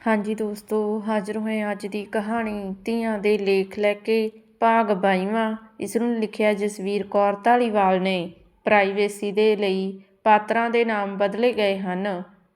ਹਾਂਜੀ ਦੋਸਤੋ, ਹਾਜ਼ਰ ਹੋਏ ਅੱਜ ਦੀ ਕਹਾਣੀ ਧੀਆਂ ਦੇ ਲੇਖ ਲੈ ਕੇ ਭਾਗ 22ਵਾਂ ਇਸ ਨੂੰ ਲਿਖਿਆ ਜਸਵੀਰ ਕੌਰ ਧਾਲੀਵਾਲ ਨੇ। ਪ੍ਰਾਈਵੇਸੀ ਦੇ ਲਈ ਪਾਤਰਾਂ ਦੇ ਨਾਮ ਬਦਲੇ ਗਏ ਹਨ।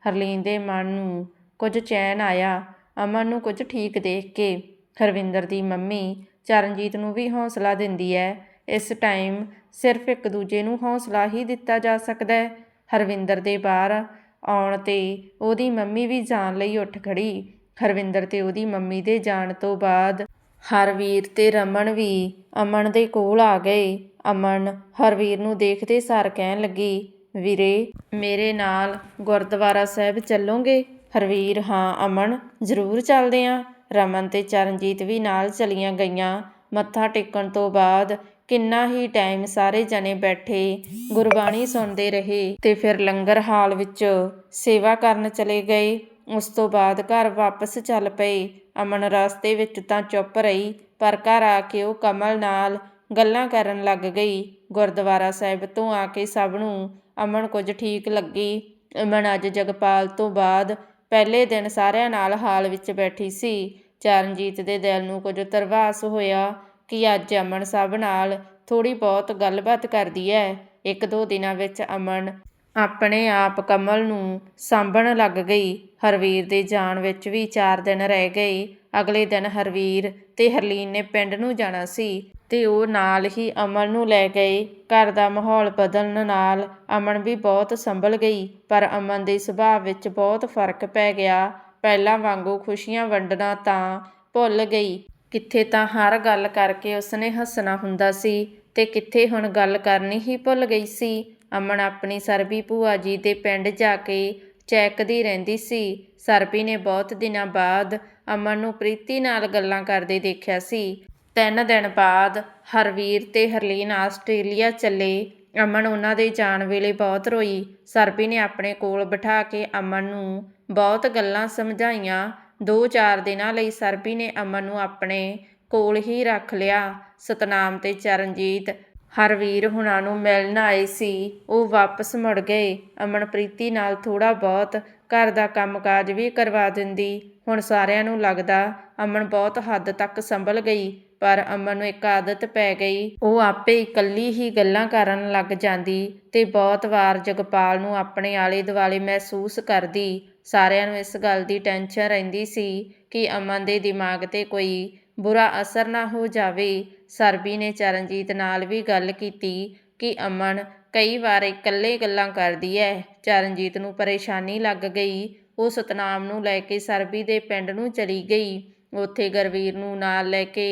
ਹਰਲੀਨ ਦੇ ਮਨ ਨੂੰ ਕੁਝ ਚੈਨ ਆਇਆ, ਅਮਨ ਨੂੰ ਕੁਝ ਠੀਕ ਦੇਖ ਕੇ। ਹਰਵਿੰਦਰ ਦੀ ਮੰਮੀ ਚਰਨਜੀਤ ਨੂੰ ਵੀ ਹੌਸਲਾ ਦਿੰਦੀ ਹੈ ਇਸ ਟਾਈਮ ਸਿਰਫ ਇੱਕ ਦੂਜੇ ਨੂੰ ਹੌਸਲਾ ਹੀ ਦਿੱਤਾ ਜਾ ਸਕਦਾ ਹੈ ਹਰਵਿੰਦਰ ਦੇ ਬਾਹਰ ਆਉਣ ਤੇ ਉਹਦੀ ਮੰਮੀ ਵੀ ਜਾਣ ਲਈ ਉੱਠ ਖੜ੍ਹੀ ਹਰਵਿੰਦਰ ਤੇ ਉਹਦੀ ਮੰਮੀ ਦੇ ਜਾਣ ਤੋਂ ਬਾਅਦ ਹਰਵੀਰ ਤੇ ਰਮਨ ਵੀ ਅਮਨ ਦੇ ਕੋਲ ਆ ਗਏ। ਅਮਨ ਹਰਵੀਰ ਨੂੰ ਦੇਖਦੇ ਸਾਰ ਕਹਿਣ ਲੱਗੀ, ਵੀਰੇ, ਮੇਰੇ ਨਾਲ ਗੁਰਦੁਆਰਾ ਸਾਹਿਬ ਚੱਲੋਗੇ? ਹਰਵੀਰ, ਹਾਂ, ਅਮਨ, ਜ਼ਰੂਰ ਚੱਲਦੇ ਆਂ। ਰਮਨ ਤੇ ਚਰਨਜੀਤ ਵੀ ਨਾਲ ਚਲੀਆਂ ਗਈਆਂ। ਮੱਥਾ ਟੇਕਣ ਤੋਂ ਬਾਅਦ ਕਿੰਨਾ ਹੀ ਟਾਈਮ ਸਾਰੇ ਜਣੇ ਬੈਠੇ ਗੁਰਬਾਣੀ ਸੁਣਦੇ ਰਹੇ ਤੇ ਫਿਰ ਲੰਗਰ ਹਾਲ ਵਿੱਚ ਸੇਵਾ ਕਰਨ ਚਲੇ ਗਏ। ਉਸ ਤੋਂ ਬਾਅਦ ਘਰ ਵਾਪਸ ਚੱਲ ਪਏ। ਅਮਨ ਰਸਤੇ ਵਿੱਚ ਤਾਂ ਚੁੱਪ ਰਹੀ, ਪਰ ਘਰ ਆ ਕੇ ਉਹ ਕਮਲ ਨਾਲ ਗੱਲਾਂ ਕਰਨ ਲੱਗ ਗਈ। ਗੁਰਦੁਆਰਾ ਸਾਹਿਬ ਤੋਂ ਆ ਕੇ ਸਭ ਨੂੰ ਅਮਨ ਕੁਝ ਠੀਕ ਲੱਗੀ। ਅਮਨ ਅੱਜ ਜਗਪਾਲ ਤੋਂ ਬਾਅਦ ਪਹਿਲੇ ਦਿਨ ਸਾਰਿਆਂ ਨਾਲ ਹਾਲ ਵਿੱਚ ਬੈਠੀ ਸੀ। ਚਰਨਜੀਤ ਦੇ ਦਿਲ ਨੂੰ ਕੁਝ ਤਰਵਾਸ ਹੋਇਆ। ਕਿ ਅੱਜ ਅਮਨ ਸਭ ਨਾਲ ਥੋੜੀ ਬਹੁਤ ਗੱਲਬਾਤ ਕਰਦੀ ਹੈ ਇੱਕ ਦੋ ਦਿਨਾਂ ਵਿੱਚ ਅਮਨ ਆਪਣੇ ਆਪ ਕਮਲ ਨੂੰ ਸਾਂਭਣ ਲੱਗ ਗਈ। ਹਰਵੀਰ ਦੇ ਜਾਣ ਵਿੱਚ ਵੀ 4 ਦਿਨ ਰਹਿ ਗਏ। ਅਗਲੇ ਦਿਨ ਹਰਵੀਰ ਤੇ ਹਰਲੀਨ ਨੇ ਪਿੰਡ ਨੂੰ ਜਾਣਾ ਸੀ ਤੇ ਉਹ ਨਾਲ ਹੀ ਅਮਨ ਨੂੰ ਲੈ ਗਏ। ਘਰ ਦਾ ਮਾਹੌਲ ਬਦਲਣ ਨਾਲ ਅਮਨ ਵੀ ਬਹੁਤ ਸੰਭਲ ਗਈ, ਪਰ ਅਮਨ ਦੇ ਸੁਭਾਅ ਵਿੱਚ ਬਹੁਤ ਫ਼ਰਕ ਪੈ ਗਿਆ। ਪਹਿਲਾਂ ਵਾਂਗੂ ਖੁਸ਼ੀਆਂ ਵੰਡਣਾ ਤਾਂ ਭੁੱਲ ਗਈ। ਕਿੱਥੇ ਤਾਂ ਹਰ ਗੱਲ ਕਰਕੇ ਉਸਨੇ ਹੱਸਣਾ ਹੁੰਦਾ ਸੀ ਤੇ ਕਿੱਥੇ ਹੁਣ ਗੱਲ ਕਰਨੀ ਹੀ ਭੁੱਲ ਗਈ ਸੀ। ਅਮਨ ਆਪਣੀ ਸਰਬੀ ਭੂਆ ਜੀ ਦੇ ਪਿੰਡ ਜਾ ਕੇ ਚੈੱਕਦੀ ਰਹਿੰਦੀ ਸੀ। ਸਰਬੀ ਨੇ ਬਹੁਤ ਦਿਨਾਂ ਬਾਅਦ ਅਮਨ ਨੂੰ ਪ੍ਰੀਤੀ ਨਾਲ ਗੱਲਾਂ ਕਰਦੇ ਦੇਖਿਆ ਸੀ। ਤਿੰਨ ਦਿਨ ਬਾਅਦ ਹਰਵੀਰ ਤੇ ਹਰਲੀਨ ਆਸਟ੍ਰੇਲੀਆ ਚੱਲੇ। ਅਮਨ ਉਹਨਾਂ ਦੇ ਜਾਣ ਵੇਲੇ ਬਹੁਤ ਰੋਈ। ਸਰਬੀ ਨੇ ਆਪਣੇ ਕੋਲ ਬਿਠਾ ਕੇ ਅਮਨ ਨੂੰ ਬਹੁਤ ਗੱਲਾਂ ਸਮਝਾਈਆਂ। ਦੋ ਚਾਰ ਦਿਨਾਂ ਲਈ ਸਰਬੀ ਨੇ ਅਮਨ ਨੂੰ ਆਪਣੇ ਕੋਲ ਹੀ ਰੱਖ ਲਿਆ। ਸਤਨਾਮ ਤੇ ਚਰਨਜੀਤ, ਹਰਵੀਰ ਹੁਣਾਂ ਨੂੰ ਮਿਲਣ ਆਏ ਸੀ। ਉਹ ਵਾਪਸ ਮੁੜ ਗਏ। ਅਮਨ ਪ੍ਰੀਤੀ ਨਾਲ ਥੋੜ੍ਹਾ ਬਹੁਤ ਘਰ ਦਾ ਕੰਮਕਾਜ ਵੀ ਕਰਵਾ ਦਿੰਦੀ। ਹੁਣ ਸਾਰਿਆਂ ਨੂੰ ਲੱਗਦਾ ਅਮਨ ਬਹੁਤ ਹੱਦ ਤੱਕ ਸੰਭਲ ਗਈ, ਪਰ ਅਮਨ ਨੂੰ ਇੱਕ ਆਦਤ ਪੈ ਗਈ। ਉਹ ਆਪੇ ਇਕੱਲੀ ਹੀ ਗੱਲਾਂ ਕਰਨ ਲੱਗ ਜਾਂਦੀ ਤੇ ਬਹੁਤ ਵਾਰ ਜਗਪਾਲ ਨੂੰ ਆਪਣੇ ਆਲੇ ਦੁਆਲੇ ਮਹਿਸੂਸ ਕਰਦੀ। ਸਾਰਿਆਂ ਨੂੰ ਇਸ ਗੱਲ ਦੀ ਟੈਨਸ਼ਨ ਰਹਿੰਦੀ ਸੀ ਕਿ ਅਮਨ ਦੇ ਦਿਮਾਗ ਤੇ ਕੋਈ ਬੁਰਾ ਅਸਰ ਨਾ ਹੋ ਜਾਵੇ। ਸਰਬੀ ਨੇ ਚਰਨਜੀਤ ਨਾਲ ਵੀ ਗੱਲ ਕੀਤੀ ਕਿ ਅਮਨ ਕਈ ਵਾਰ ਇਕੱਲੇ ਗੱਲਾਂ ਕਰਦੀ ਹੈ ਚਰਨਜੀਤ ਨੂੰ ਪਰੇਸ਼ਾਨੀ ਲੱਗ ਗਈ। ਉਹ ਸਤਨਾਮ ਨੂੰ ਲੈ ਕੇ ਸਰਬੀ ਦੇ ਪਿੰਡ ਨੂੰ ਚਲੀ ਗਈ। ਉੱਥੇ ਗਰਵੀਰ ਨੂੰ ਨਾਲ ਲੈ ਕੇ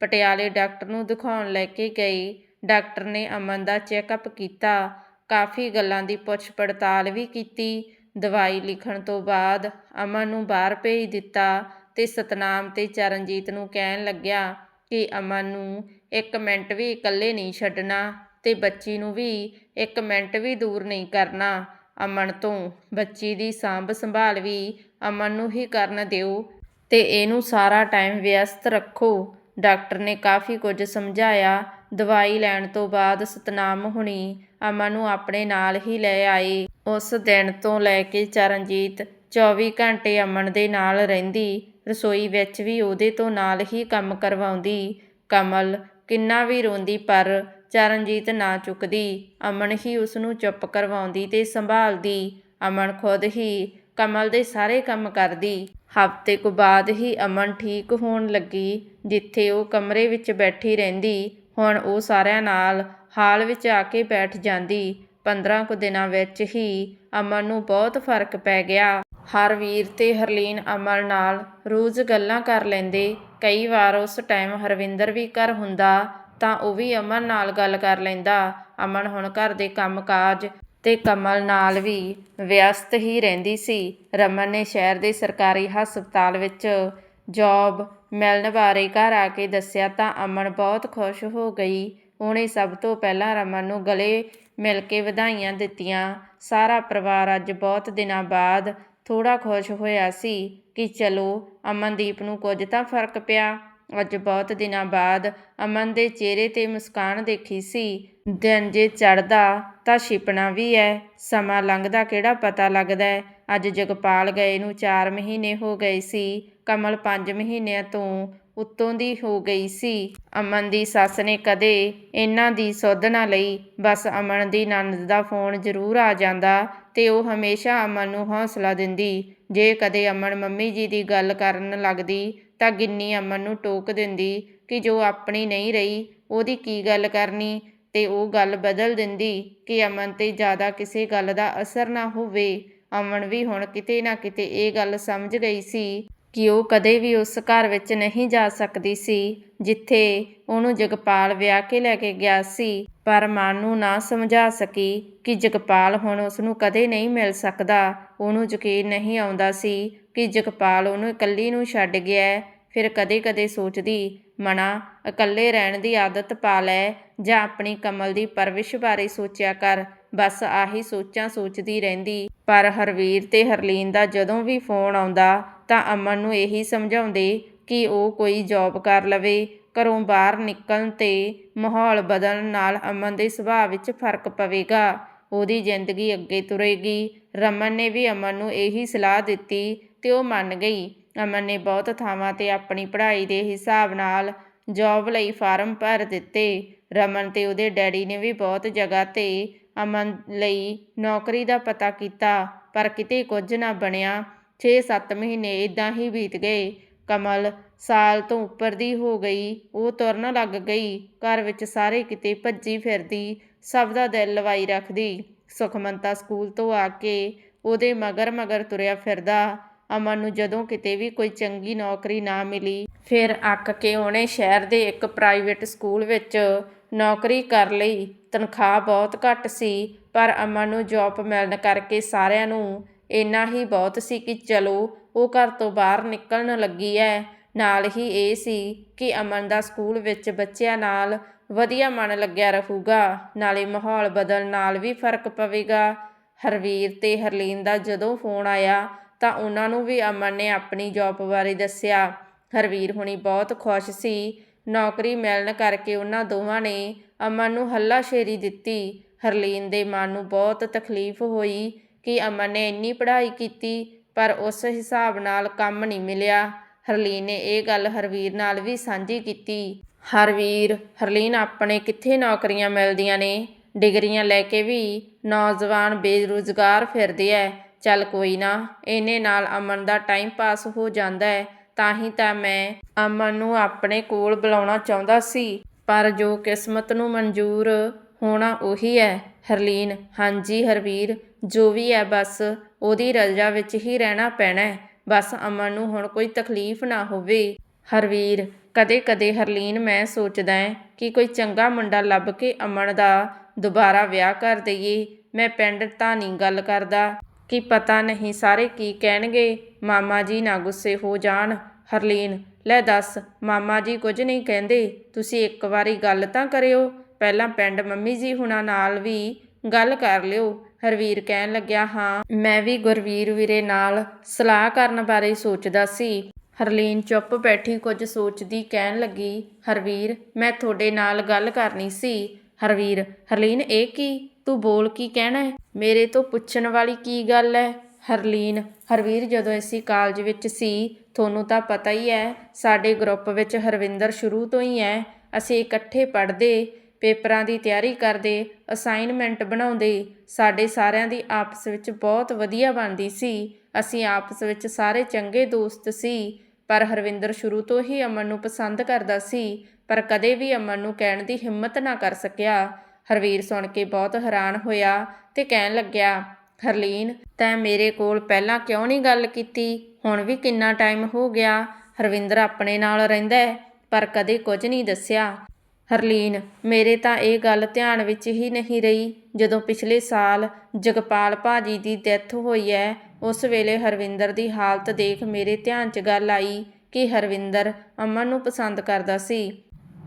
ਪਟਿਆਲੇ ਡਾਕਟਰ ਨੂੰ ਦਿਖਾਉਣ ਲੈ ਕੇ ਗਈ। ਡਾਕਟਰ ਨੇ ਅਮਨ ਦਾ ਚੈੱਕਅਪ ਕੀਤਾ। ਕਾਫੀ ਗੱਲਾਂ ਦੀ ਪੁੱਛ ਪੜਤਾਲ ਵੀ ਕੀਤੀ। ਦਵਾਈ ਲਿਖਣ ਤੋਂ ਬਾਅਦ ਅਮਨ ਨੂੰ ਬਾਹਰ ਭੇਜ ਦਿੱਤਾ ਤੇ ਸਤਨਾਮ ਤੇ ਚਰਨਜੀਤ ਨੂੰ ਕਹਿਣ ਲੱਗਿਆ ਕਿ ਅਮਨ ਨੂੰ ਇੱਕ ਮਿੰਟ ਵੀ ਇਕੱਲੇ ਨਹੀਂ ਛੱਡਣਾ ਤੇ ਬੱਚੀ ਨੂੰ ਵੀ ਇੱਕ ਮਿੰਟ ਵੀ ਦੂਰ ਨਹੀਂ ਕਰਨਾ। ਅਮਨ ਤੋਂ ਬੱਚੀ ਦੀ ਸਾਂਭ ਸੰਭਾਲ ਵੀ ਅਮਨ ਨੂੰ ਹੀ ਕਰਨ ਦਿਓ ਤੇ ਇਹਨੂੰ ਸਾਰਾ ਟਾਈਮ ਵਿਅਸਤ ਰੱਖੋ। ਡਾਕਟਰ ਨੇ ਕਾਫੀ ਕੁਝ ਸਮਝਾਇਆ। ਦਵਾਈ ਲੈਣ ਤੋਂ ਬਾਅਦ ਸਤਨਾਮ ਹੁਣੀ ਅਮਨ ਨੂੰ ਆਪਣੇ ਨਾਲ ਹੀ ਲੈ ਆਏ। ਉਸ ਦਿਨ ਤੋਂ ਲੈ ਕੇ ਚਰਨਜੀਤ 24 ਘੰਟੇ ਅਮਨ ਦੇ ਨਾਲ ਰਹਿੰਦੀ, ਰਸੋਈ ਵਿੱਚ ਵੀ ਉਹਦੇ ਤੋਂ ਨਾਲ ਹੀ ਕੰਮ ਕਰਵਾਉਂਦੀ। ਕਮਲ ਕਿੰਨਾ ਵੀ ਰੋਂਦੀ ਪਰ ਚਰਨਜੀਤ ਨਾ ਚੁੱਕਦੀ। ਅਮਨ ਹੀ ਉਸ ਨੂੰ ਚੁੱਪ ਕਰਵਾਉਂਦੀ ਤੇ ਸੰਭਾਲਦੀ। ਅਮਨ ਖੁਦ ਹੀ ਕਮਲ ਦੇ ਸਾਰੇ ਕੰਮ ਕਰਦੀ। ਹਫ਼ਤੇ ਕੁ ਬਾਅਦ ਹੀ ਅਮਨ ਠੀਕ ਹੋਣ ਲੱਗੀ, ਜਿੱਥੇ ਉਹ ਕਮਰੇ ਵਿੱਚ ਬੈਠੀ ਰਹਿੰਦੀ। ਹੁਣ ਉਹ ਸਾਰਿਆਂ ਨਾਲ ਹਾਲ ਵਿੱਚ ਆ ਕੇ ਬੈਠ ਜਾਂਦੀ। 15 ਕੁ ਦਿਨਾਂ ਵਿੱਚ ਹੀ ਅਮਨ ਨੂੰ ਬਹੁਤ ਫ਼ਰਕ ਪੈ ਗਿਆ। ਹਰਵੀਰ ਤੇ ਹਰਲੀਨ ਅਮਨ ਨਾਲ ਰੋਜ਼ ਗੱਲਾਂ ਕਰ ਲੈਂਦੇ। ਕਈ ਵਾਰ ਉਸ ਟਾਈਮ ਹਰਵਿੰਦਰ ਵੀ ਘਰ ਹੁੰਦਾ, ਤਾਂ ਉਹ ਵੀ ਅਮਨ ਨਾਲ ਗੱਲ ਕਰ ਲੈਂਦਾ। ਅਮਨ ਹੁਣ ਘਰ ਦੇ ਕੰਮਕਾਜ ਤੇ ਕਮਲ ਨਾਲ ਵੀ ਵਿਅਸਤ ਹੀ ਰਹਿੰਦੀ ਸੀ। ਰਮਨ ਨੇ ਸ਼ਹਿਰ ਦੇ ਸਰਕਾਰੀ ਹਸਪਤਾਲ ਵਿੱਚ ਜੌਬ ਮਿਲਣ ਬਾਰੇ ਘਰ ਆ ਕੇ ਦੱਸਿਆ ਤਾਂ ਅਮਨ ਬਹੁਤ ਖੁਸ਼ ਹੋ ਗਈ। ਉਹਨੇ ਸਭ ਤੋਂ ਪਹਿਲਾਂ ਰਮਨ ਨੂੰ ਗਲੇ ਮਿਲ ਕੇ ਵਧਾਈਆਂ ਦਿੱਤੀਆਂ। ਸਾਰਾ ਪਰਿਵਾਰ ਅੱਜ ਬਹੁਤ ਦਿਨਾਂ ਬਾਅਦ ਥੋੜ੍ਹਾ ਖੁਸ਼ ਹੋਇਆ ਸੀ ਕਿ ਚਲੋ, ਅਮਨਦੀਪ ਨੂੰ ਕੁਝ ਤਾਂ ਫ਼ਰਕ ਪਿਆ। ਅੱਜ ਬਹੁਤ ਦਿਨਾਂ ਬਾਅਦ ਅਮਨ ਦੇ ਚਿਹਰੇ ਤੇ ਮੁਸਕਾਨ ਦੇਖੀ ਸੀ। ਦਿਨ ਜੇ ਚੜਦਾ ਤਾਂ ਛਿਪਣਾ ਵੀ ਹੈ ਸਮਾਂ ਲੰਘਦਾ ਕਿਹੜਾ ਪਤਾ ਲੱਗਦਾ ਅੱਜ ਜਗਪਾਲ ਗਏ ਨੂੰ 4 ਮਹੀਨੇ ਹੋ ਗਏ ਸੀ। ਕਮਲ 5 ਮਹੀਨਿਆਂ ਤੋਂ ਉੱਤੋਂ ਦੀ ਹੋ ਗਈ ਸੀ। ਅਮਨ ਦੀ ਸੱਸ ਨੇ ਕਦੇ ਇਹਨਾਂ ਦੀ ਸੁੱਧ ਲਈ। ਬਸ ਅਮਨ ਦੀ ਨਣਦ ਦਾ ਫੋਨ ਜ਼ਰੂਰ ਆ ਜਾਂਦਾ ਤੇ ਉਹ ਹਮੇਸ਼ਾ ਅਮਨ ਨੂੰ ਹੌਸਲਾ ਦਿੰਦੀ। ਜੇ ਕਦੇ ਅਮਨ ਮੰਮੀ ਜੀ ਦੀ ਗੱਲ ਕਰਨ ਲੱਗਦੀ ਤਾਂ ਗਿੰਨੀ ਅਮਨ ਨੂੰ ਟੋਕ ਦਿੰਦੀ ਕਿ ਜੋ ਆਪਣੀ ਨਹੀਂ ਰਹੀ, ਉਹਦੀ ਕੀ ਗੱਲ ਕਰਨੀ? ਤੇ ਉਹ ਗੱਲ ਬਦਲ ਦਿੰਦੀ ਕਿ ਅਮਨ ਤੇ ਜ਼ਿਆਦਾ ਕਿਸੇ ਗੱਲ ਦਾ ਅਸਰ ਨਾ ਹੋਵੇ। ਅਮਨ ਵੀ ਹੁਣ ਕਿਤੇ ਨਾ ਕਿਤੇ ਇਹ ਗੱਲ ਸਮਝ ਗਈ ਸੀ। ਕਿ ਉਹ ਕਦੇ ਵੀ ਉਸ ਘਰ ਵਿੱਚ ਨਹੀਂ ਜਾ ਸਕਦੀ ਸੀ, ਜਿੱਥੇ ਉਹਨੂੰ ਜਗਪਾਲ ਵਿਆਹ ਕੇ ਲੈ ਕੇ ਗਿਆ ਸੀ। ਪਰ ਮਨ ਨੂੰ ਨਾ ਸਮਝਾ ਸਕੀ ਕਿ ਜਗਪਾਲ ਹੁਣ ਉਸ ਨੂੰ ਕਦੇ ਨਹੀਂ ਮਿਲ ਸਕਦਾ। ਉਹਨੂੰ ਯਕੀਨ ਨਹੀਂ ਆਉਂਦਾ ਸੀ ਕਿ ਜਗਪਾਲ ਉਹਨੂੰ ਇਕੱਲੀ ਨੂੰ ਛੱਡ ਗਿਆ ਫਿਰ ਕਦੇ-ਕਦੇ ਸੋਚਦੀ, ਮਨਾ, ਇਕੱਲੇ ਰਹਿਣ ਦੀ ਆਦਤ ਪਾ ਲੈ ਜਾਂ ਆਪਣੀ ਕਮਲ ਦੀ ਪਰਵਿਸ਼ ਬਾਰੇ ਸੋਚਿਆ ਕਰ। ਬਸ ਆਹੀ ਸੋਚਾਂ ਸੋਚਦੀ ਰਹਿੰਦੀ। ਪਰ ਹਰਵੀਰ ਤੇ ਹਰਲੀਨ ਦਾ ਜਦੋਂ ਵੀ ਫੋਨ ਆਉਂਦਾ ਤਾਂ ਅਮਨ ਨੂੰ ਇਹੀ ਸਮਝਾਉਂਦੇ ਕਿ ਉਹ ਕੋਈ ਜੌਬ ਕਰ ਲਵੇ, ਘਰੋਂ ਬਾਹਰ ਨਿਕਲਣ ਤੇ ਮਾਹੌਲ ਬਦਲਣ ਨਾਲ ਅਮਨ ਦੇ ਸੁਭਾਅ ਵਿੱਚ ਫ਼ਰਕ ਪਵੇਗਾ। ਉਹਦੀ ਜ਼ਿੰਦਗੀ ਅੱਗੇ ਤੁਰੇਗੀ। ਰਮਨ ਨੇ ਵੀ ਅਮਨ ਨੂੰ ਇਹੀ ਸਲਾਹ ਦਿੱਤੀ ਤੇ ਉਹ ਮੰਨ ਗਈ। ਅਮਨ ਨੇ ਬਹੁਤ ਥਾਵਾਂ ਤੇ ਆਪਣੀ ਪੜ੍ਹਾਈ ਦੇ ਹਿਸਾਬ ਨਾਲ ਜੌਬ ਲਈ ਫਾਰਮ ਭਰ ਦਿੱਤੇ। ਰਮਨ ਤੇ ਉਹਦੇ ਡੈਡੀ ਨੇ ਵੀ ਬਹੁਤ ਜਗ੍ਹਾ ਤੇ ਅਮਨ ਲਈ ਨੌਕਰੀ ਦਾ ਪਤਾ ਕੀਤਾ, ਪਰ ਕਿਤੇ ਕੁਝ ਨਾ ਬਣਿਆ। 6-7 ਮਹੀਨੇ ਇਦਾਂ ਹੀ ਬੀਤ ਗਏ। ਕਮਲ ਸਾਲ ਤੋਂ ਉੱਪਰ ਦੀ ਹੋ ਗਈ। ਉਹ ਤੁਰਨ ਲੱਗ ਗਈ। ਘਰ ਵਿੱਚ ਸਾਰੇ ਕਿਤੇ ਭੱਜੀ ਫਿਰਦੀ, ਸਭ ਦਾ ਦਿਲ ਲਵਾਈ ਰੱਖਦੀ। ਸੁਖਮੰਤਾ ਸਕੂਲ ਤੋਂ ਆ ਕੇ ਉਹਦੇ ਮਗਰ ਮਗਰ ਤੁਰਿਆ ਫਿਰਦਾ। ਅਮਨ ਨੂੰ ਜਦੋਂ ਕਿਤੇ ਵੀ ਕੋਈ ਚੰਗੀ ਨੌਕਰੀ ਨਾ ਮਿਲੀ, ਫਿਰ ਅੱਕ ਕੇ ਉਹਨੇ ਸ਼ਹਿਰ ਦੇ ਇੱਕ ਪ੍ਰਾਈਵੇਟ ਸਕੂਲ ਵਿੱਚ ਨੌਕਰੀ ਕਰ ਲਈ। ਤਨਖਾਹ ਬਹੁਤ ਘੱਟ ਸੀ, ਪਰ ਅਮਨ ਨੂੰ ਜੌਬ ਮਿਲਣ ਕਰਕੇ ਸਾਰਿਆਂ ਨੂੰ ਇੰਨਾ ਹੀ ਬਹੁਤ ਸੀ ਕਿ ਚਲੋ, ਉਹ ਘਰ ਤੋਂ ਬਾਹਰ ਨਿਕਲਣ ਲੱਗੀ ਹੈ ਨਾਲ ਹੀ ਇਹ ਸੀ ਕਿ ਅਮਨ ਦਾ ਸਕੂਲ ਵਿੱਚ ਬੱਚਿਆਂ ਨਾਲ ਵਧੀਆ ਮਨ ਲੱਗਿਆ ਰਹੂਗਾ। ਨਾਲੇ ਮਾਹੌਲ ਬਦਲਣ ਨਾਲ ਵੀ ਫ਼ਰਕ ਪਵੇਗਾ। ਹਰਵੀਰ ਤੇ ਹਰਲੀਨ ਦਾ ਜਦੋਂ ਫੋਨ ਆਇਆ ਤਾਂ ਉਹਨਾਂ ਨੂੰ ਵੀ ਅਮਨ ਨੇ ਆਪਣੀ ਜੌਬ ਬਾਰੇ ਦੱਸਿਆ। ਹਰਵੀਰ ਹੁਣੀ ਬਹੁਤ ਖੁਸ਼ ਸੀ। ਨੌਕਰੀ ਮਿਲਣ ਕਰਕੇ ਉਹਨਾਂ ਦੋਵਾਂ ਨੇ ਅਮਨ ਨੂੰ ਹੱਲਾਸ਼ੇਰੀ ਦਿੱਤੀ। ਹਰਲੀਨ ਦੇ ਮਨ ਨੂੰ ਬਹੁਤ ਤਕਲੀਫ ਹੋਈ ਕਿ ਅਮਨ ਨੇ ਇੰਨੀ ਪੜ੍ਹਾਈ ਕੀਤੀ, ਪਰ ਉਸ ਹਿਸਾਬ ਨਾਲ ਕੰਮ ਨਹੀਂ ਮਿਲਿਆ। ਹਰਲੀਨ ਨੇ ਇਹ ਗੱਲ ਹਰਵੀਰ ਨਾਲ ਵੀ ਸਾਂਝੀ ਕੀਤੀ। ਹਰਵੀਰ, ਹਰਲੀਨ ਆਪਣੇ ਕਿੱਥੇ ਨੌਕਰੀਆਂ ਮਿਲਦੀਆਂ ਨੇ? ਡਿਗਰੀਆਂ ਲੈ ਕੇ ਵੀ ਨੌਜਵਾਨ ਬੇਰੁਜ਼ਗਾਰ ਫਿਰਦੇ ਐ। ਚੱਲ ਕੋਈ ਨਾ, ਇਹਨੇ ਨਾਲ ਅਮਨ ਦਾ ਟਾਈਮ ਪਾਸ ਹੋ ਜਾਂਦਾ ਹੈ ਤਾਂ ਹੀ ਤਾਂ ਮੈਂ ਅਮਨ ਨੂੰ ਆਪਣੇ ਕੋਲ ਬੁਲਾਉਣਾ ਚਾਹੁੰਦਾ ਸੀ। ਪਰ ਜੋ ਕਿਸਮਤ ਨੂੰ ਮਨਜ਼ੂਰ ਹੋਣਾ ਉਹੀ ਹੈ ਹਰਲੀਨ, ਹਾਂਜੀ ਹਰਵੀਰ ਜੋ ਵੀ ਹੈ, ਬਸ ਉਹਦੀ ਰਜ਼ਾ ਵਿੱਚ ਹੀ ਰਹਿਣਾ ਪੈਣਾ ਹੈ। ਬਸ ਅਮਨ ਨੂੰ ਹੁਣ ਕੋਈ ਤਕਲੀਫ ਨਾ ਹੋਵੇ। ਹਰਵੀਰ ਕਦੇ-ਕਦੇ ਹਰਲੀਨ, ਮੈਂ ਸੋਚਦਾ ਹਾਂ ਕਿ ਕੋਈ ਚੰਗਾ ਮੁੰਡਾ ਲੱਭ ਕੇ ਅਮਨ ਦਾ ਦੁਬਾਰਾ ਵਿਆਹ ਕਰ ਦਈਏ। ਮੈਂ ਪਿੰਡ ਤਾਂ ਨਹੀਂ ਗੱਲ ਕਰਦਾ ਕਿ ਪਤਾ ਨਹੀਂ ਸਾਰੇ ਕੀ ਕਹਿਣਗੇ। ਮਾਮਾ ਜੀ ਨਾ ਗੁੱਸੇ ਹੋ ਜਾਣ। ਹਰਲੀਨ, ਲੈ ਦੱਸ, ਮਾਮਾ ਜੀ ਕੁਝ ਨਹੀਂ ਕਹਿੰਦੇ। ਤੁਸੀਂ ਇੱਕ ਵਾਰੀ ਗੱਲ ਤਾਂ ਕਰਿਓ। ਪਹਿਲਾਂ ਪਿੰਡ ਮੰਮੀ ਜੀ ਹੁਣਾਂ ਨਾਲ ਵੀ ਗੱਲ ਕਰ ਲਿਓ। ਹਰਵੀਰ ਕਹਿਣ ਲੱਗਿਆ, ਹਾਂ, ਮੈਂ ਵੀ ਗੁਰਵੀਰ ਵੀਰੇ ਨਾਲ ਸਲਾਹ ਕਰਨ ਬਾਰੇ ਸੋਚਦਾ ਸੀ। ਹਰਲੀਨ ਚੁੱਪ ਬੈਠੀ ਕੁਝ ਸੋਚਦੀ ਕਹਿਣ ਲੱਗੀ, ਹਰਵੀਰ, ਮੈਂ ਤੁਹਾਡੇ ਨਾਲ ਗੱਲ ਕਰਨੀ ਸੀ। ਹਰਵੀਰ, ਹਰਲੀਨ, ਇਹ ਕੀ? ਤੂੰ ਬੋਲ ਕੀ ਕਹਿਣਾ ਹੈ? ਮੇਰੇ ਤੋਂ ਪੁੱਛਣ ਵਾਲੀ ਕੀ ਗੱਲ ਹੈ? ਹਰਲੀਨ, ਹਰਵੀਰ, ਜਦੋਂ ਅਸੀਂ ਕਾਲਜ ਵਿੱਚ ਸੀ, ਤੁਹਾਨੂੰ ਤਾਂ ਪਤਾ ਹੀ ਹੈ, ਸਾਡੇ ਗਰੁੱਪ ਵਿੱਚ ਹਰਵਿੰਦਰ ਸ਼ੁਰੂ ਤੋਂ ਹੀ ਹੈ। ਅਸੀਂ ਇਕੱਠੇ ਪੜ੍ਹਦੇ ਪੇਪਰਾਂ ਦੀ ਤਿਆਰੀ ਕਰਦੇ ਅਸਾਈਨਮੈਂਟ ਬਣਾਉਂਦੇ, ਸਾਡੇ ਸਾਰਿਆਂ ਦੀ ਆਪਸ ਵਿੱਚ ਬਹੁਤ ਵਧੀਆ ਬਣਦੀ ਸੀ। ਅਸੀਂ ਆਪਸ ਵਿੱਚ ਸਾਰੇ ਚੰਗੇ ਦੋਸਤ ਸੀ, ਪਰ ਹਰਵਿੰਦਰ ਸ਼ੁਰੂ ਤੋਂ ਹੀ ਅਮਨ ਨੂੰ ਪਸੰਦ ਕਰਦਾ ਸੀ, ਪਰ ਕਦੇ ਵੀ ਅਮਨ ਨੂੰ ਕਹਿਣ ਦੀ ਹਿੰਮਤ ਨਾ ਕਰ ਸਕਿਆ। ਹਰਵੀਰ ਸੁਣ ਕੇ ਬਹੁਤ ਹੈਰਾਨ ਹੋਇਆ ਤੇ ਕਹਿਣ ਲੱਗਿਆ, ਹਰਲੀਨ, ਤੈਂ ਮੇਰੇ ਕੋਲ ਪਹਿਲਾਂ ਕਿਉਂ ਨਹੀਂ ਗੱਲ ਕੀਤੀ? ਹੁਣ ਵੀ ਕਿੰਨਾ ਟਾਈਮ ਹੋ ਗਿਆ? ਹਰਵਿੰਦਰ ਆਪਣੇ ਨਾਲ ਰਹਿੰਦਾ ਪਰ ਕਦੇ ਕੁਝ ਨਹੀਂ ਦੱਸਿਆ। ਹਰਲੀਨ, ਮੇਰੇ ਤਾਂ ਇਹ ਗੱਲ ਧਿਆਨ ਵਿੱਚ ਹੀ ਨਹੀਂ ਰਹੀ ਜਦੋਂ ਪਿਛਲੇ ਸਾਲ ਜਗਪਾਲ ਭਾਜੀ ਦੀ ਡੈਥ ਹੋਈ ਹੈ ਉਸ ਵੇਲੇ ਹਰਵਿੰਦਰ ਦੀ ਹਾਲਤ ਦੇਖ ਮੇਰੇ ਧਿਆਨ 'ਚ ਗੱਲ ਆਈ ਕਿ ਹਰਵਿੰਦਰ ਅਮਨ ਨੂੰ ਪਸੰਦ ਕਰਦਾ ਸੀ।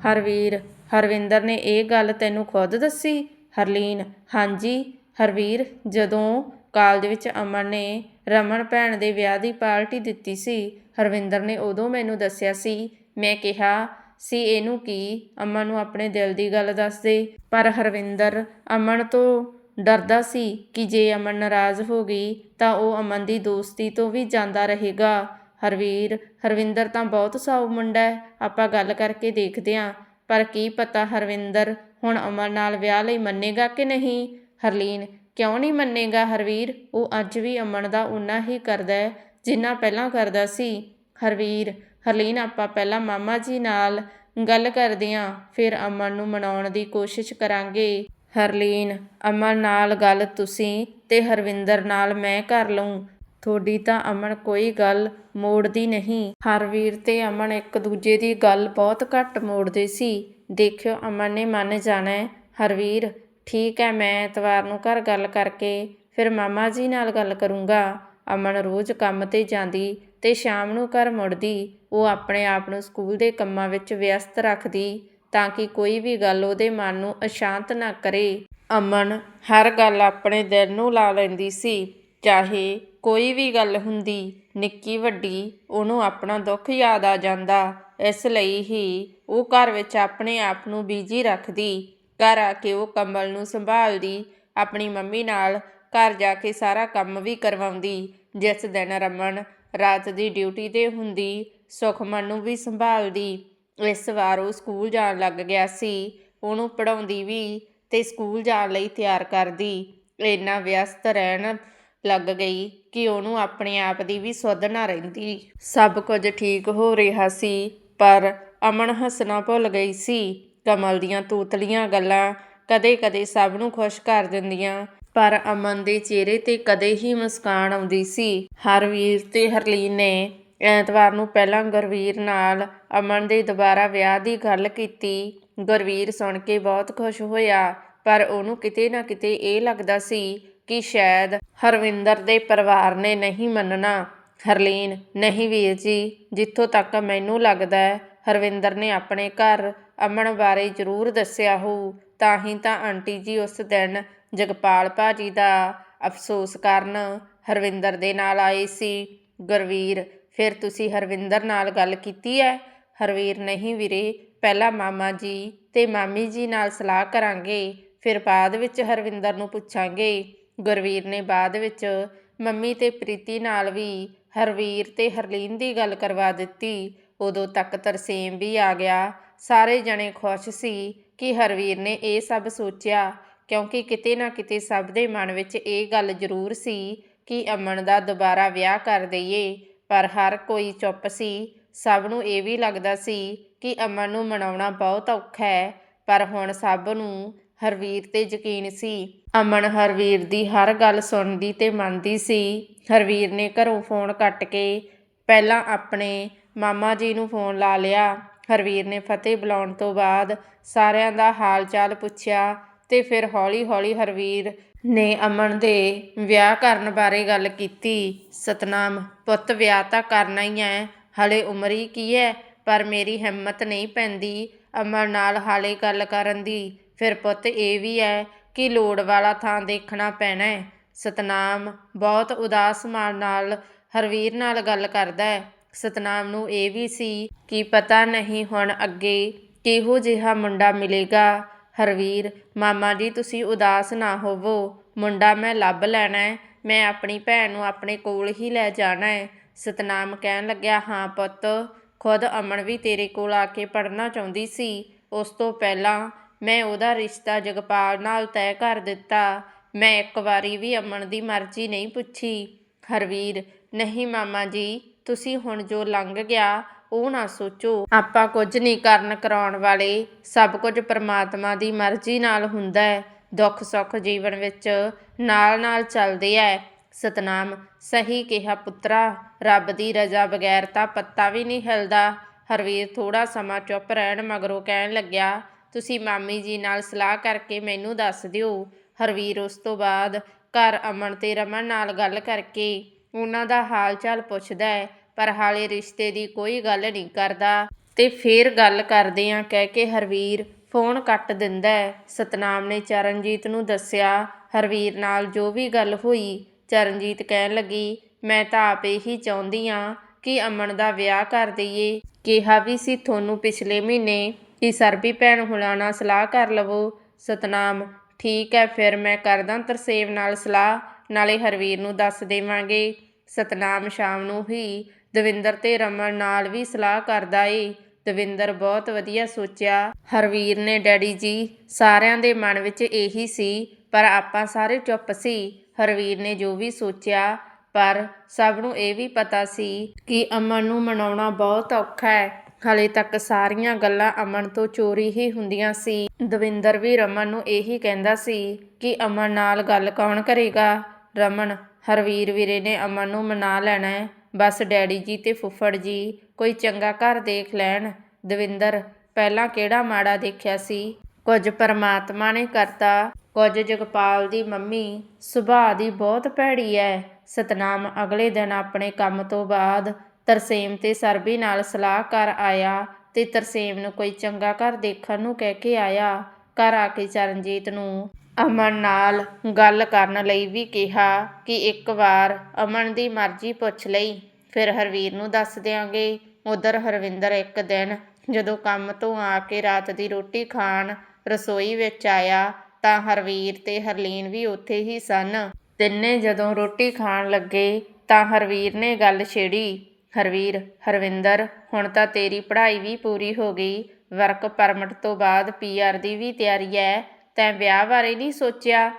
ਹਰਵੀਰ, ਹਰਵਿੰਦਰ ਨੇ ਇਹ ਗੱਲ ਤੈਨੂੰ ਖੁਦ ਦੱਸੀ? ਹਰਲੀਨ, ਹਾਂਜੀ, ਹਰਵੀਰ, ਜਦੋਂ ਕਾਲਜ ਵਿੱਚ ਅਮਨ ਨੇ ਰਮਨ ਭੈਣ ਦੇ ਵਿਆਹ ਦੀ ਪਾਰਟੀ ਦਿੱਤੀ ਸੀ, ਹਰਵਿੰਦਰ ਨੇ ਉਦੋਂ ਮੈਨੂੰ ਦੱਸਿਆ ਸੀ। ਮੈਂ ਕਿਹਾ ਸੀ ਇਹਨੂੰ ਕੀ? ਅਮਨ ਨੂੰ ਆਪਣੇ ਦਿਲ ਦੀ ਗੱਲ ਦੱਸ ਦੇ ਪਰ ਹਰਵਿੰਦਰ ਅਮਨ ਤੋਂ ਡਰਦਾ ਸੀ ਕਿ ਜੇ ਅਮਨ ਨਾਰਾਜ਼ ਹੋ ਗਈ ਤਾਂ ਉਹ ਅਮਨ ਦੀ ਦੋਸਤੀ ਤੋਂ ਵੀ ਜਾਂਦਾ ਰਹੇਗਾ। ਹਰਵੀਰ, ਹਰਵਿੰਦਰ ਤਾਂ ਬਹੁਤ ਸਾਊ ਮੁੰਡਾ ਹੈ, ਆਪਾਂ ਗੱਲ ਕਰਕੇ ਦੇਖਦੇ ਹਾਂ। ਪਰ ਕੀ ਪਤਾ ਹਰਵਿੰਦਰ ਹੁਣ ਅਮਨ ਨਾਲ ਵਿਆਹ ਲਈ ਮੰਨੇਗਾ ਕਿ ਨਹੀਂ? ਹਰਲੀਨ, ਕਿਉਂ ਨਹੀਂ ਮੰਨੇਗਾ ਹਰਵੀਰ? ਉਹ ਅੱਜ ਵੀ ਅਮਨ ਦਾ ਉਨਾ ਹੀ ਕਰਦਾ ਹੈ, ਜਿੰਨਾ ਪਹਿਲਾਂ ਕਰਦਾ ਸੀ। ਹਰਵੀਰ ਹਰਲੀਨ, ਆਪਾਂ ਪਹਿਲਾਂ ਮਾਮਾ ਜੀ ਨਾਲ ਗੱਲ ਕਰਦੇ ਹਾਂ, ਫਿਰ ਅਮਨ ਨੂੰ ਮਨਾਉਣ ਦੀ ਕੋਸ਼ਿਸ਼ ਕਰਾਂਗੇ। ਹਰਲੀਨ, ਅਮਨ ਨਾਲ ਗੱਲ ਤੁਸੀਂ ਤੇ ਹਰਵਿੰਦਰ ਨਾਲ ਮੈਂ ਕਰ ਲਊਂ। ਤੁਹਾਡੀ ਤਾਂ ਅਮਨ ਕੋਈ ਗੱਲ ਮੋੜਦੀ ਨਹੀਂ। ਹਰਵੀਰ ਤੇ ਅਮਨ ਇੱਕ ਦੂਜੇ ਦੀ ਗੱਲ ਬਹੁਤ ਘੱਟ ਮੋੜਦੇ ਸੀ। ਦੇਖਿਓ, ਅਮਨ ਨੇ ਮੰਨ ਜਾਣਾ ਹਰਵੀਰ, ਠੀਕ ਹੈ, ਮੈਂ ਐਤਵਾਰ ਨੂੰ ਘਰ ਗੱਲ ਕਰਕੇ ਫਿਰ ਮਾਮਾ ਜੀ ਨਾਲ ਗੱਲ ਕਰੂੰਗਾ। ਅਮਨ ਰੋਜ਼ ਕੰਮ ਤੇ ਜਾਂਦੀ ਤੇ ਸ਼ਾਮ ਨੂੰ ਘਰ ਮੁੜਦੀ, ਉਹ ਆਪਣੇ ਆਪ ਨੂੰ ਸਕੂਲ ਦੇ ਕੰਮਾਂ ਵਿੱਚ ਵਿਅਸਤ ਰੱਖਦੀ ਤਾਂ ਕਿ ਕੋਈ ਵੀ ਗੱਲ ਉਹਦੇ ਮਨ ਨੂੰ ਅਸ਼ਾਂਤ ਨਾ ਕਰੇ। ਅਮਨ ਹਰ ਗੱਲ ਆਪਣੇ ਦਿਲ ਨੂੰ ਲਾ ਲੈਂਦੀ ਸੀ, ਚਾਹੇ ਕੋਈ ਵੀ ਗੱਲ ਹੁੰਦੀ, ਨਿੱਕੀ ਵੱਡੀ ਉਹਨੂੰ ਆਪਣਾ ਦੁੱਖ ਯਾਦ ਆ ਜਾਂਦਾ, ਇਸ ਲਈ ਹੀ ਉਹ ਘਰ ਵਿੱਚ ਆਪਣੇ ਆਪ ਨੂੰ ਬਿਜ਼ੀ ਰੱਖਦੀ, ਘਰ ਆ ਕੇ ਉਹ ਕਮਲ ਨੂੰ ਸੰਭਾਲਦੀ, ਆਪਣੀ ਮੰਮੀ ਨਾਲ ਘਰ ਜਾ ਕੇ ਸਾਰਾ ਕੰਮ ਵੀ ਕਰਵਾਉਂਦੀ। ਜਿਸ ਦਿਨ ਰਮਨ ਰਾਤ ਦੀ ਡਿਊਟੀ ਤੇ ਹੁੰਦੀ, ਸੁਖਮਨ ਨੂੰ ਵੀ ਸੰਭਾਲਦੀ। ਇਸ ਵਾਰ ਉਹ ਸਕੂਲ ਜਾਣ ਲੱਗ ਗਿਆ ਸੀ। ਉਹਨੂੰ ਪੜਾਉਂਦੀ ਵੀ ਤੇ ਸਕੂਲ ਜਾਣ ਲਈ ਤਿਆਰ ਕਰਦੀ। ਇੰਨਾ ਵਿਅਸਤ ਰਹਿਣ ਲੱਗ ਗਈ ਕਿ ਉਹਨੂੰ ਆਪਣੇ ਆਪ ਦੀ ਵੀ ਸੁੱਧ ਨਾ ਰਹਿੰਦੀ। ਸਭ ਕੁਝ ਠੀਕ ਹੋ ਰਿਹਾ ਸੀ, ਪਰ ਅਮਨ ਹੱਸਣਾ ਭੁੱਲ ਗਈ ਸੀ। ਕਮਲ ਦੀਆਂ ਤੂਤਲੀਆਂ ਗੱਲਾਂ ਕਦੇ-ਕਦੇ ਸਭ ਨੂੰ ਖੁਸ਼ ਕਰ ਦਿੰਦੀਆਂ। ਪਰ ਅਮਨ ਦੇ ਚਿਹਰੇ ਤੇ ਕਦੇ ਹੀ ਮੁਸਕਾਨ ਆਉਂਦੀ ਸੀ। ਹਰਵੀਰ ਤੇ ਹਰਲੀਨ ਨੇ ਐਤਵਾਰ ਨੂੰ ਪਹਿਲਾਂ ਗੁਰਵੀਰ ਨਾਲ ਅਮਨ ਦੇ ਦੁਬਾਰਾ ਵਿਆਹ ਦੀ ਗੱਲ ਕੀਤੀ। ਗੁਰਵੀਰ ਸੁਣ ਕੇ ਬਹੁਤ ਖੁਸ਼ ਹੋਇਆ, ਪਰ ਉਹਨੂੰ ਕਿਤੇ ਨਾ ਕਿਤੇ ਇਹ ਲੱਗਦਾ ਸੀ ਕਿ ਸ਼ਾਇਦ ਹਰਵਿੰਦਰ ਦੇ ਪਰਿਵਾਰ ਨੇ ਨਹੀਂ ਮੰਨਣਾ। ਹਰਲੀਨ, ਨਹੀਂ ਵੀਰ ਜੀ, ਜਿੱਥੋਂ ਤੱਕ ਮੈਨੂੰ ਲੱਗਦਾ ਹੈ, ਹਰਵਿੰਦਰ ਨੇ ਆਪਣੇ ਘਰ ਅਮਨ ਬਾਰੇ ਜ਼ਰੂਰ ਦੱਸਿਆ ਹੋਊ, ਤਾਂ ਹੀ ਤਾਂ ਆਂਟੀ ਜੀ ਉਸ ਦਿਨ ਜਗਪਾਲ ਭਾਜੀ ਦਾ ਅਫਸੋਸ ਕਰਨ ਹਰਵਿੰਦਰ ਦੇ ਨਾਲ ਆਏ ਸੀ। ਗੁਰਵੀਰ, ਫਿਰ ਤੁਸੀਂ ਹਰਵਿੰਦਰ ਨਾਲ ਗੱਲ ਕੀਤੀ ਹੈ ਹਰਵੀਰ ਨਹੀਂ ਵੀਰੇ, ਪਹਿਲਾਂ ਮਾਮਾ ਜੀ ਤੇ ਮਾਮੀ ਜੀ ਨਾਲ ਸਲਾਹ ਕਰਾਂਗੇ, ਫਿਰ ਬਾਅਦ ਵਿੱਚ ਹਰਵਿੰਦਰ ਨੂੰ ਪੁੱਛਾਂਗੇ। ਗੁਰਵੀਰ ਨੇ ਬਾਅਦ ਵਿੱਚ ਮੰਮੀ ਤੇ ਪ੍ਰੀਤੀ ਨਾਲ ਵੀ ਹਰਵੀਰ ਤੇ ਹਰਲੀਨ ਦੀ ਗੱਲ ਕਰਵਾ ਦਿੱਤੀ। ਉਦੋਂ ਤੱਕ ਤਰਸੇਮ ਵੀ ਆ ਗਿਆ। ਸਾਰੇ ਜਣੇ ਖੁਸ਼ ਸੀ ਕਿ ਹਰਵੀਰ ਨੇ ਇਹ ਸਭ ਸੋਚਿਆ। ਕਿਉਂਕਿ ਕਿਤੇ ਨਾ ਕਿਤੇ ਸਭ ਦੇ ਮਨ ਵਿੱਚ ਇਹ ਗੱਲ ਜ਼ਰੂਰ ਸੀ ਕਿ ਅਮਨ ਦਾ ਦੁਬਾਰਾ ਵਿਆਹ ਕਰ ਦਈਏ, ਪਰ ਹਰ ਕੋਈ ਚੁੱਪ ਸੀ। ਸਭ ਨੂੰ ਇਹ ਵੀ ਲੱਗਦਾ ਸੀ ਕਿ ਅਮਨ ਨੂੰ ਮਨਾਉਣਾ ਬਹੁਤ ਔਖਾ ਹੈ, ਪਰ ਹੁਣ ਸਭ ਨੂੰ ਹਰਵੀਰ ਤੇ ਯਕੀਨ ਸੀ। ਅਮਨ ਹਰਵੀਰ ਦੀ ਹਰ ਗੱਲ ਸੁਣਦੀ ਤੇ ਮੰਨਦੀ ਸੀ। ਹਰਵੀਰ ਨੇ ਘਰੋਂ ਫੋਨ ਕੱਟ ਕੇ ਪਹਿਲਾਂ ਆਪਣੇ ਮਾਮਾ ਜੀ ਨੂੰ ਫੋਨ ਲਾ ਲਿਆ। ਹਰਵੀਰ ਨੇ ਫਤਿਹ ਬੁਲਾਉਣ ਤੋਂ ਬਾਅਦ ਸਾਰਿਆਂ ਦਾ ਹਾਲ ਚਾਲ ਪੁੱਛਿਆ ਅਤੇ ਫਿਰ ਹੌਲੀ-ਹੌਲੀ ਹਰਵੀਰ ਨੇ ਅਮਨ ਦੇ ਵਿਆਹ ਕਰਨ ਬਾਰੇ ਗੱਲ ਕੀਤੀ। ਸਤਨਾਮ, ਪੁੱਤ, ਵਿਆਹ ਤਾਂ ਕਰਨਾ ਹੀ ਹੈ ਹਲੇ ਉਮਰ ਹੀ ਕੀ ਹੈ ਪਰ ਮੇਰੀ ਹਿੰਮਤ ਨਹੀਂ ਪੈਂਦੀ ਅਮਨ ਨਾਲ ਹਾਲੇ ਗੱਲ ਕਰਨ ਦੀ। ਫਿਰ ਪੁੱਤ, ਇਹ ਵੀ ਹੈ ਕਿ ਲੋੜ ਵਾਲਾ ਥਾਂ ਦੇਖਣਾ ਪੈਣਾ ਹੈ ਸਤਨਾਮ ਬਹੁਤ ਉਦਾਸ ਮਨ ਨਾਲ ਹਰਵੀਰ ਨਾਲ ਗੱਲ ਕਰਦਾ ਹੈ ਸਤਨਾਮ ਨੂੰ ਇਹ ਵੀ ਸੀ ਕਿ ਪਤਾ ਨਹੀਂ ਹੁਣ ਅੱਗੇ ਕਿਹੋ ਜਿਹਾ ਮੁੰਡਾ ਮਿਲੇਗਾ। ਹਰਵੀਰ, ਮਾਮਾ ਜੀ, ਤੁਸੀਂ ਉਦਾਸ ਨਾ ਹੋਵੋ। ਮੁੰਡਾ, ਮੈਂ ਲੱਭ ਲੈਣਾ ਹੈ। ਮੈਂ ਆਪਣੀ ਭੈਣ ਨੂੰ ਆਪਣੇ ਕੋਲ ਹੀ ਲੈ ਜਾਣਾ ਹੈ। ਸਤਨਾਮ ਕਹਿਣ ਲੱਗਿਆ, ਹਾਂ ਪੁੱਤ, ਖੁਦ ਅਮਨ ਵੀ ਤੇਰੇ ਕੋਲ ਆ ਕੇ ਪੜ੍ਹਨਾ ਚਾਹੁੰਦੀ ਸੀ। ਉਸ ਤੋਂ ਪਹਿਲਾਂ ਮੈਂ ਉਹਦਾ ਰਿਸ਼ਤਾ ਜਗਪਾਲ ਨਾਲ ਤੈਅ ਕਰ ਦਿੱਤਾ। ਮੈਂ ਇੱਕ ਵਾਰੀ ਵੀ ਅਮਨ ਦੀ ਮਰਜ਼ੀ ਨਹੀਂ ਪੁੱਛੀ। ਹਰਵੀਰ, ਨਹੀਂ ਮਾਮਾ ਜੀ, ਤੁਸੀਂ ਹੁਣ ਜੋ ਲੰਘ ਗਿਆ ਉਹ ਨਾ ਸੋਚੋ। ਆਪਾਂ ਕੁਝ ਨਹੀਂ ਕਰਨ ਕਰਾਉਣ ਵਾਲੇ। ਸਭ ਕੁਝ ਪਰਮਾਤਮਾ ਦੀ ਮਰਜ਼ੀ ਨਾਲ ਹੁੰਦਾ ਹੈ। ਦੁੱਖ ਸੁੱਖ ਜੀਵਨ ਵਿੱਚ ਨਾਲ ਨਾਲ ਚੱਲਦੇ ਐ ਸਤਨਾਮ, ਸਹੀ ਕਿਹਾ ਪੁੱਤਰਾ। ਰੱਬ ਦੀ ਰਜ਼ਾ ਬਗੈਰ ਤਾਂ ਪੱਤਾ ਵੀ ਨਹੀਂ ਹਿਲਦਾ। ਹਰਵੀਰ ਥੋੜਾ ਸਮਾਂ ਚੁੱਪ ਰਹਿਣ ਮਗਰੋਂ ਕਹਿਣ ਲੱਗਿਆ, ਤੁਸੀਂ ਮਾਮੀ ਜੀ ਨਾਲ ਸਲਾਹ ਕਰਕੇ ਮੈਨੂੰ ਦੱਸ ਦਿਓ। ਹਰਵੀਰ ਉਸ ਤੋਂ ਬਾਅਦ ਘਰ ਅਮਨ ਤੇ ਰਮਨ ਨਾਲ ਗੱਲ ਕਰਕੇ ਉਹਨਾਂ ਦਾ ਹਾਲ ਚਾਲ ਪੁੱਛਦਾ ਹੈ। ਪਰ ਹਾਲੇ ਰਿਸ਼ਤੇ ਦੀ ਕੋਈ ਗੱਲ ਨਹੀਂ ਕਰਦਾ। ਤੇ ਫੇਰ ਗੱਲ ਕਰਦੇ ਆ ਕਹਿ ਕੇ ਹਰਵੀਰ ਫੋਨ ਕੱਟ ਦਿੰਦਾ ਹੈ। ਸਤਨਾਮ ਨੇ ਚਰਨਜੀਤ ਨੂੰ ਦੱਸਿਆ, ਹਰਵੀਰ ਨਾਲ ਜੋ ਵੀ ਗੱਲ ਹੋਈ, ਚਰਨਜੀਤ ਕਹਿਣ ਲੱਗੀ, ਮੈਂ ਤਾਂ ਆਪ ਇਹੀ ਚਾਹੁੰਦੀ ਆ ਕਿ ਅਮਨ ਦਾ ਵਿਆਹ ਕਰ ਦਈਏ। ਕਿਹਾ ਵੀ ਸੀ ਤੁਹਾਨੂੰ ਪਿਛਲੇ ਮਹੀਨੇ ਕਿ ਸਰਬੀ ਭੈਣ ਹੁਣਾਂ ਨਾਲ ਸਲਾਹ ਕਰ ਲਵੋ। ਸਤਨਾਮ, ਠੀਕ ਹੈ, ਫਿਰ ਮੈਂ ਕਰਦਾ ਤਰਸੇਮ ਨਾਲ ਸਲਾਹ, ਨਾਲੇ ਹਰਵੀਰ ਨੂੰ ਦੱਸ ਦੇਵਾਂਗੇ। ਸਤਨਾਮ ਸ਼ਾਮ ਨੂੰ ਹੀ ਦਵਿੰਦਰ ਤੇ ਰਮਨ ਨਾਲ ਵੀ ਸਲਾਹ ਕਰਦਾ ਏ। ਦਵਿੰਦਰ ਬਹੁਤ ਵਧੀਆ ਸੋਚਿਆ, ਹਰਵੀਰ ਨੇ ਡੈਡੀ ਜੀ ਸਾਰਿਆਂ ਦੇ ਮਨ ਵਿੱਚ ਇਹੀ ਸੀ, ਪਰ ਆਪਾਂ ਸਾਰੇ ਚੁੱਪ ਸੀ। ਹਰਵੀਰ ਨੇ ਜੋ ਵੀ ਸੋਚਿਆ, ਪਰ ਸਭ ਨੂੰ ਇਹ ਵੀ ਪਤਾ ਸੀ ਕਿ ਅਮਨ ਨੂੰ ਮਨਾਉਣਾ ਬਹੁਤ ਔਖਾ ਹੈ। ਹਲੇ ਤੱਕ ਸਾਰੀਆਂ ਗੱਲਾਂ ਅਮਨ ਤੋਂ ਚੋਰੀ ਹੀ ਹੁੰਦੀਆਂ ਸੀ। ਦਵਿੰਦਰ ਵੀ ਰਮਨ ਨੂੰ ਇਹੀ ਕਹਿੰਦਾ ਸੀ ਕਿ ਅਮਨ ਨਾਲ ਗੱਲ ਕੌਣ ਕਰੇਗਾ? ਰਮਨ, ਹਰਵੀਰ ਵੀਰੇ ਨੇ ਅਮਨ ਨੂੰ ਮਨਾ ਲੈਣਾ ਬਸ ਡੈਡੀ ਜੀ ਤੇ ਫੁੱਫੜ ਜੀ, ਕੋਈ ਚੰਗਾ ਘਰ ਦੇਖ ਲੈਣ। ਦਵਿੰਦਰ, ਪਹਿਲਾਂ ਕਿਹੜਾ ਮਾੜਾ ਦੇਖਿਆ ਸੀ? ਕੁਝ ਪਰਮਾਤਮਾ ਨੇ ਕਰਤਾ, ਕੁਝ ਜਗਪਾਲ ਦੀ ਮੰਮੀ। ਸੁਭਾਅ ਦੀ ਬਹੁਤ ਭੈੜੀ ਐ। ਸਤਨਾਮ ਅਗਲੇ ਦਿਨ ਆਪਣੇ ਕੰਮ ਤੋਂ ਬਾਅਦ ਤਰਸੇਮ ਤੇ ਸਰਬੀ ਨਾਲ ਸਲਾਹ ਕਰ ਆਇਆ ਤੇ ਤਰਸੇਮ ਨੂੰ ਕੋਈ ਚੰਗਾ ਘਰ ਦੇਖਣ ਨੂੰ ਕਹਿ ਕੇ ਆਇਆ। ਘਰ ਆ ਕੇ ਚਰਨਜੀਤ ਨੂੰ ਅਮਨ ਨਾਲ ਗੱਲ ਕਰਨ ਲਈ ਵੀ ਕਿਹਾ ਕਿ ਇੱਕ ਵਾਰ ਅਮਨ ਦੀ ਮਰਜ਼ੀ ਪੁੱਛ ਲਈ, ਫਿਰ ਹਰਵੀਰ ਨੂੰ ਦੱਸ ਦਿਆਂਗੇ। ਉਧਰ ਹਰਵਿੰਦਰ ਇੱਕ ਦਿਨ ਜਦੋਂ ਕੰਮ ਤੋਂ ਆ ਕੇ ਰਾਤ ਦੀ ਰੋਟੀ ਖਾਣ ਰਸੋਈ ਵਿੱਚ ਆਇਆ, ਤਾਂ ਹਰਵੀਰ ਤੇ ਹਰਲੀਨ ਵੀ ਉੱਥੇ ਹੀ ਸਨ। ਤਿੰਨੇ ਜਦੋਂ ਰੋਟੀ ਖਾਣ ਲੱਗੇ, ਤਾਂ ਹਰਵੀਰ ਨੇ ਗੱਲ ਛੇੜੀ। ਹਰਵੀਰ, ਹਰਵਿੰਦਰ, ਹੁਣ ਤਾਂ ਤੇਰੀ ਪੜ੍ਹਾਈ ਵੀ ਪੂਰੀ ਹੋ ਗਈ। ਵਰਕ ਪਰਮਿਟ ਤੋਂ ਬਾਅਦ ਪੀਆਰ ਦੀ ਵੀ ਤਿਆਰੀ ਹੈ ਤੈਂ ਵਿਆਹ ਬਾਰੇ ਨਹੀਂ ਸੋਚਿਆ?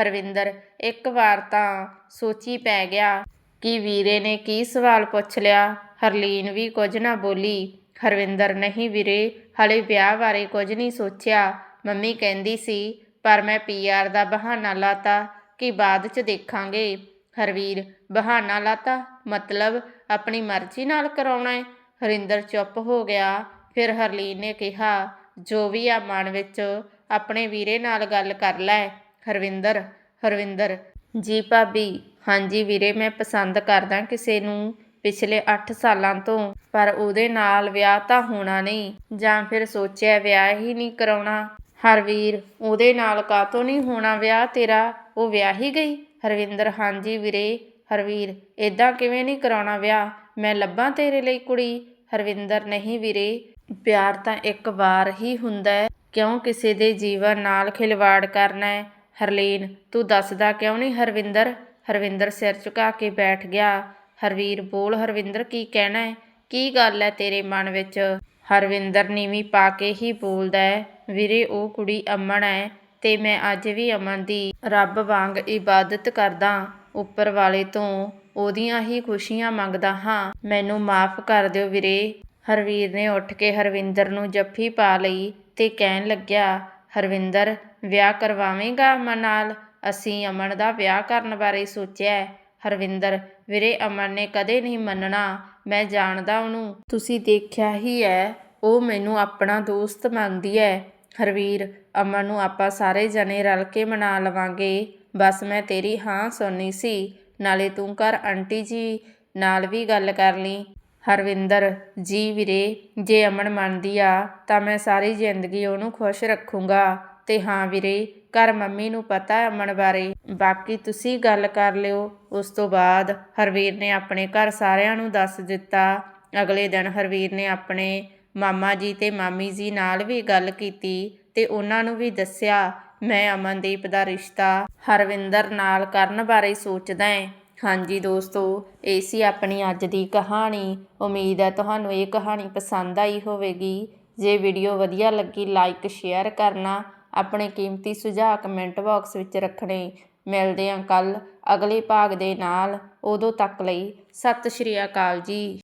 ਹਰਵਿੰਦਰ, ਇੱਕ ਵਾਰ ਤਾਂ ਸੋਚੀ ਪੈ ਗਿਆ ਕਿ ਵੀਰੇ ਨੇ ਕੀ ਸਵਾਲ ਪੁੱਛ ਲਿਆ। ਹਰਲੀਨ ਵੀ ਕੁਝ ਨਾ ਬੋਲੀ। ਹਰਵਿੰਦਰ, ਨਹੀਂ ਵੀਰੇ, ਹਲੇ ਵਿਆਹ ਬਾਰੇ ਕੁਝ ਨਹੀਂ ਸੋਚਿਆ। ਮੰਮੀ ਕਹਿੰਦੀ ਸੀ, ਪਰ ਮੈਂ ਪੀਆਰ ਦਾ ਬਹਾਨਾ ਲਾਤਾ ਕਿ ਬਾਅਦ ਚ ਦੇਖਾਂਗੇ। ਹਰਵੀਰ, ਬਹਾਨਾ ਲਾਤਾ? ਮਤਲਬ ਆਪਣੀ ਮਰਜ਼ੀ ਨਾਲ ਕਰਾਉਣਾ ਹੈ? ਹਰਿੰਦਰ ਚੁੱਪ ਹੋ ਗਿਆ। ਫਿਰ ਹਰਲੀਨ ਨੇ ਕਿਹਾ, ਜੋ ਵੀ ਆ ਮਨ ਵਿੱਚ ਆਪਣੇ ਵੀਰੇ ਨਾਲ ਗੱਲ ਕਰ ਲੈ। ਹਰਵਿੰਦਰ ਹਰਵਿੰਦਰ। ਜੀ ਭਾਬੀ, ਹਾਂਜੀ ਵੀਰੇ, ਮੈਂ ਪਸੰਦ ਕਰਦਾ ਕਿਸੇ ਨੂੰ ਪਿਛਲੇ 8 ਸਾਲਾਂ ਤੋਂ, ਪਰ ਉਹਦੇ ਨਾਲ ਵਿਆਹ ਤਾਂ ਹੋਣਾ ਨਹੀਂ, ਜਾਂ ਫਿਰ ਸੋਚਿਆ ਵਿਆਹ ਹੀ ਨਹੀਂ ਕਰਾਉਣਾ। ਹਰਵੀਰ, ਉਹਦੇ ਨਾਲ ਕਾਤੋਂ ਨਹੀਂ ਹੋਣਾ ਵਿਆਹ ਤੇਰਾ? ਉਹ ਵਿਆਹ ਹੀ ਗਈ? ਹਰਵਿੰਦਰ, ਹਾਂਜੀ ਵੀਰੇ। ਹਰਵੀਰ ਇਦਾਂ ਕਿਵੇਂ ਨਹੀਂ ਕਰਾਉਣਾ ਵਿਆਹ? ਮੈਂ ਲੱਭਾਂ ਤੇਰੇ ਲਈ ਕੁੜੀ? ਹਰਵਿੰਦਰ, ਨਹੀਂ ਵੀਰੇ। ਪਿਆਰ ਤਾਂ ਇੱਕ ਵਾਰ ਹੀ ਹੁੰਦਾ ਕਿਉਂ ਕਿਸੇ ਦੇ ਜੀਵਨ ਨਾਲ ਖਿਲਵਾੜ ਕਰਨਾ ਹੈ? ਹਰਲੀਨ, ਤੂੰ ਦੱਸਦਾ ਕਿਉਂ ਨਹੀਂ ਹਰਵਿੰਦਰ? ਹਰਵਿੰਦਰ ਸਿਰ ਝੁਕਾ ਕੇ ਬੈਠ ਗਿਆ। ਹਰਵੀਰ, ਬੋਲ, ਹਰਵਿੰਦਰ, ਕੀ ਕਹਿਣਾ ਹੈ? ਕੀ ਗੱਲ ਹੈ ਤੇਰੇ ਮਨ ਵਿੱਚ? ਹਰਵਿੰਦਰ ਨੀਵੀਂ ਪਾ ਕੇ ਹੀ ਬੋਲਦਾ ਹੈ, ਵੀਰੇ, ਉਹ ਕੁੜੀ ਅਮਨ ਹੈ ਤੇ ਮੈਂ ਅੱਜ ਵੀ ਅਮਨ ਦੀ ਰੱਬ ਵਾਂਗ ਇਬਾਦਤ ਕਰਦਾ। ਉੱਪਰ ਵਾਲੇ ਤੋਂ ਉਹਦੀਆਂ ਹੀ ਖੁਸ਼ੀਆਂ ਮੰਗਦਾ ਹਾਂ। ਮੈਨੂੰ ਮਾਫ ਕਰ ਦਿਓ ਵੀਰੇ। ਹਰਵੀਰ ਨੇ ਉੱਠ ਕੇ ਹਰਵਿੰਦਰ ਨੂੰ ਜੱਫੀ ਪਾ ਲਈ। ਤੇ ਕਹਿਣ ਲੱਗਿਆ, ਹਰਵਿੰਦਰ, ਵਿਆਹ ਕਰਵਾਵੇਂਗਾ ਅਮਨ ਨਾਲ? ਅਸੀਂ ਅਮਨ ਦਾ ਵਿਆਹ ਕਰਨ ਬਾਰੇ ਸੋਚਿਆ ਹਰਵਿੰਦਰ, ਵੀਰੇ, ਅਮਨ ਨੇ ਕਦੇ ਨਹੀਂ ਮੰਨਣਾ। ਮੈਂ ਜਾਣਦਾ ਉਹਨੂੰ। ਤੁਸੀਂ ਦੇਖਿਆ ਹੀ ਹੈ, ਉਹ ਮੈਨੂੰ ਆਪਣਾ ਦੋਸਤ ਮੰਨਦੀ ਹੈ। ਹਰਵੀਰ, ਅਮਨ ਨੂੰ ਆਪਾਂ ਸਾਰੇ ਜਣੇ ਰਲ ਕੇ ਮਨਾ ਲਵਾਂਗੇ। ਬਸ ਮੈਂ ਤੇਰੀ ਹਾਂ ਸੁਣਨੀ ਸੀ। ਨਾਲੇ ਤੂੰ ਘਰ ਆਂਟੀ ਜੀ ਨਾਲ ਵੀ ਗੱਲ ਕਰ ਲਈ। ਹਰਵਿੰਦਰ, ਜੀ ਵੀਰੇ, ਜੇ ਅਮਨ ਮੰਨਦੀ ਆ, ਤਾਂ ਮੈਂ ਸਾਰੀ ਜ਼ਿੰਦਗੀ ਉਹਨੂੰ ਖੁਸ਼ ਰੱਖੂੰਗਾ। ਤੇ ਹਾਂ ਵੀਰੇ, ਘਰ ਮੰਮੀ ਨੂੰ ਪਤਾ ਹੈ ਅਮਨ ਬਾਰੇ। ਬਾਕੀ ਤੁਸੀਂ ਗੱਲ ਕਰ ਲਿਓ। ਉਸ ਤੋਂ ਬਾਅਦ ਹਰਵੀਰ ਨੇ ਆਪਣੇ ਘਰ ਸਾਰਿਆਂ ਨੂੰ ਦੱਸ ਦਿੱਤਾ। ਅਗਲੇ ਦਿਨ ਹਰਵੀਰ ਨੇ ਆਪਣੇ ਮਾਮਾ ਜੀ ਤੇ ਮਾਮੀ ਜੀ ਨਾਲ ਵੀ ਗੱਲ ਕੀਤੀ ਤੇ ਉਹਨਾਂ ਨੂੰ ਵੀ ਦੱਸਿਆ, ਮੈਂ ਅਮਨਦੀਪ ਦਾ ਰਿਸ਼ਤਾ ਹਰਵਿੰਦਰ ਨਾਲ ਕਰਨ ਬਾਰੇ ਸੋਚਦਾ ਹਾਂ ਹਾਂਜੀ ਦੋਸਤੋ, ਇਹ ਸੀ ਆਪਣੀ ਅੱਜ ਦੀ ਕਹਾਣੀ। ਉਮੀਦ ਹੈ ਤੁਹਾਨੂੰ ਇਹ ਕਹਾਣੀ ਪਸੰਦ ਆਈ ਹੋਵੇਗੀ। ਜੇ ਵੀਡੀਓ ਵਧੀਆ ਲੱਗੀ ਲਾਈਕ ਸ਼ੇਅਰ ਕਰਨਾ। ਆਪਣੇ ਕੀਮਤੀ ਸੁਝਾਅ ਕਮੈਂਟ ਬਾਕਸ ਵਿੱਚ ਰੱਖਣੇ। ਮਿਲਦੇ ਹਾਂ ਕੱਲ ਅਗਲੇ ਭਾਗ ਦੇ ਨਾਲ। ਉਦੋਂ ਤੱਕ ਲਈ ਸਤਿ ਸ਼੍ਰੀ ਅਕਾਲ ਜੀ।